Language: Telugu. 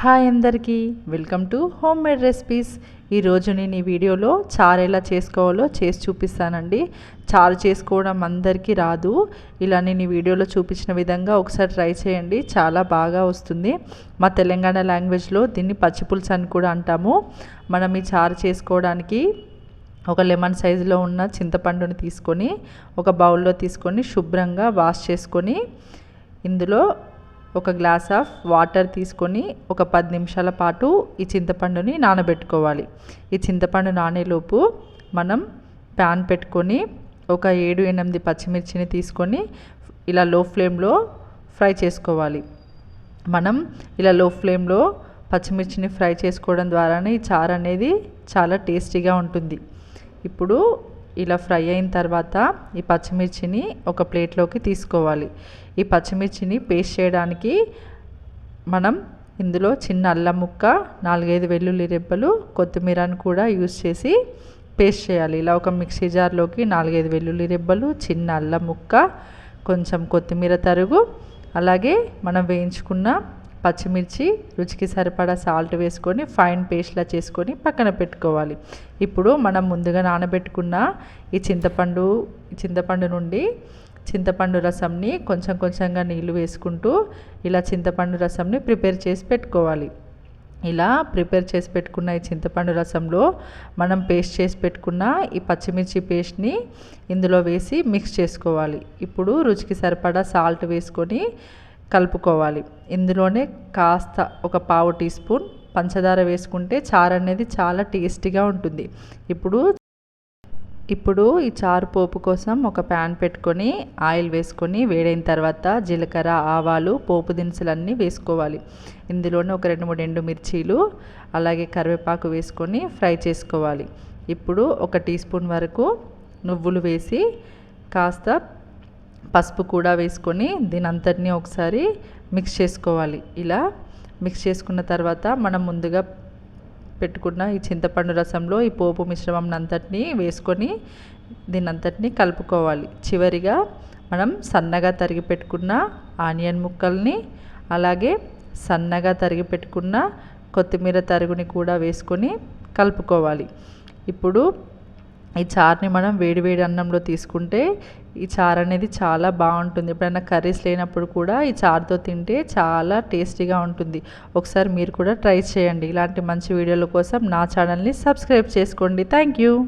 హాయ్ అందరికీ welcome to home made recipes ఈరోజు నేను ఈ వీడియోలో చారు ఎలా చేసుకోవాలో చేసి చూపిస్తానండి. చారు చేసుకోవడం అందరికీ రాదు. ఇలా నేను ఈ వీడియోలో చూపించిన విధంగా ఒకసారి ట్రై చేయండి చాలా బాగా వస్తుంది. మా తెలంగాణ లాంగ్వేజ్లో దీన్ని పచ్చిపులుసు అని కూడా అంటాము. మనం ఈ చారు చేసుకోవడానికి ఒక లెమన్ సైజులో ఉన్న చింతపండుని తీసుకొని ఒక బౌల్లో తీసుకొని శుభ్రంగా వాష్ చేసుకొని ఇందులో ఒక గ్లాస్ ఆఫ్ వాటర్ తీసుకొని ఒక పది నిమిషాల పాటు ఈ చింతపండుని నానబెట్టుకోవాలి. ఈ చింతపండు నానేలోపు మనం ప్యాన్ పెట్టుకొని ఒక ఏడు ఎనిమిది పచ్చిమిర్చిని తీసుకొని ఇలా లో ఫ్లేమ్లో ఫ్రై చేసుకోవాలి. మనం ఇలా లో ఫ్లేమ్లో పచ్చిమిర్చిని ఫ్రై చేసుకోవడం ద్వారానే ఈ చారు అనేది చాలా టేస్టీగా ఉంటుంది. ఇప్పుడు ఇలా ఫ్రై అయిన తర్వాత ఈ పచ్చిమిర్చిని ఒక ప్లేట్లోకి తీసుకోవాలి. ఈ పచ్చిమిర్చిని పేస్ట్ చేయడానికి మనం ఇందులో చిన్న అల్లం ముక్క నాలుగైదు వెల్లుల్లి రెబ్బలు కొత్తిమీరను కూడా యూస్ చేసి పేస్ట్ చేయాలి. ఇలా ఒక మిక్సీ జార్లోకి నాలుగైదు వెల్లుల్లి రెబ్బలు చిన్న అల్లం ముక్క కొంచెం కొత్తిమీర తరుగు అలాగే మనం వేయించుకున్న పచ్చిమిర్చి రుచికి సరిపడా సాల్ట్ వేసుకొని ఫైన్ పేస్ట్లా చేసుకొని పక్కన పెట్టుకోవాలి. ఇప్పుడు మనం ముందుగా నానబెట్టుకున్న ఈ చింతపండు చింతపండు నుండి చింతపండు రసంని కొంచెం కొంచెంగా నీళ్ళు వేసుకుంటూ ఇలా చింతపండు రసంని ప్రిపేర్ చేసి పెట్టుకోవాలి. ఇలా ప్రిపేర్ చేసి పెట్టుకున్న ఈ చింతపండు రసంలో మనం పేస్ట్ చేసి పెట్టుకున్న ఈ పచ్చిమిర్చి పేస్ట్ని ఇందులో వేసి మిక్స్ చేసుకోవాలి. ఇప్పుడు రుచికి సరిపడా సాల్ట్ వేసుకొని కలుపుకోవాలి. ఇందులోనే కాస్త ఒక పావు టీ స్పూన్ పంచదార వేసుకుంటే చారు అనేది చాలా టేస్టీగా ఉంటుంది. ఇప్పుడు ఇప్పుడు ఈ చారు పోపు కోసం ఒక ప్యాన్ పెట్టుకొని ఆయిల్ వేసుకొని వేడైన తర్వాత జీలకర్ర ఆవాలు పోపు దినుసులన్నీ వేసుకోవాలి. ఇందులోనే ఒక రెండు మూడు ఎండు మిర్చీలు అలాగే కరివేపాకు వేసుకొని ఫ్రై చేసుకోవాలి. ఇప్పుడు ఒక టీ స్పూన్ వరకు నువ్వులు వేసి కాస్త పసుపు కూడా వేసుకొని దీని అంతటినీ ఒకసారి మిక్స్ చేసుకోవాలి. ఇలా మిక్స్ చేసుకున్న తర్వాత మనం ముందుగా పెట్టుకున్న ఈ చింతపండు రసంలో ఈ పోపు మిశ్రమం అంతటినీ వేసుకొని దీని అంతటినీ కలుపుకోవాలి. చివరిగా మనం సన్నగా తరిగి పెట్టుకున్న ఆనియన్ ముక్కల్ని అలాగే సన్నగా తరిగి పెట్టుకున్న కొత్తిమీర తరుగుని కూడా వేసుకొని కలుపుకోవాలి. ఇప్పుడు ఈ చారుని మనం వేడివేడి అన్నంలో తీసుకుంటే ఈ చారు అనేది చాలా బాగుంటుంది. ఎప్పుడైనా కర్రీస్ లేనప్పుడు కూడా ఈ చారుతో తింటే చాలా టేస్టీగా ఉంటుంది. ఒకసారి మీరు కూడా ట్రై చేయండి. ఇలాంటి మంచి వీడియోల కోసం నా ఛానల్ని సబ్స్క్రైబ్ చేసుకోండి. Thank you.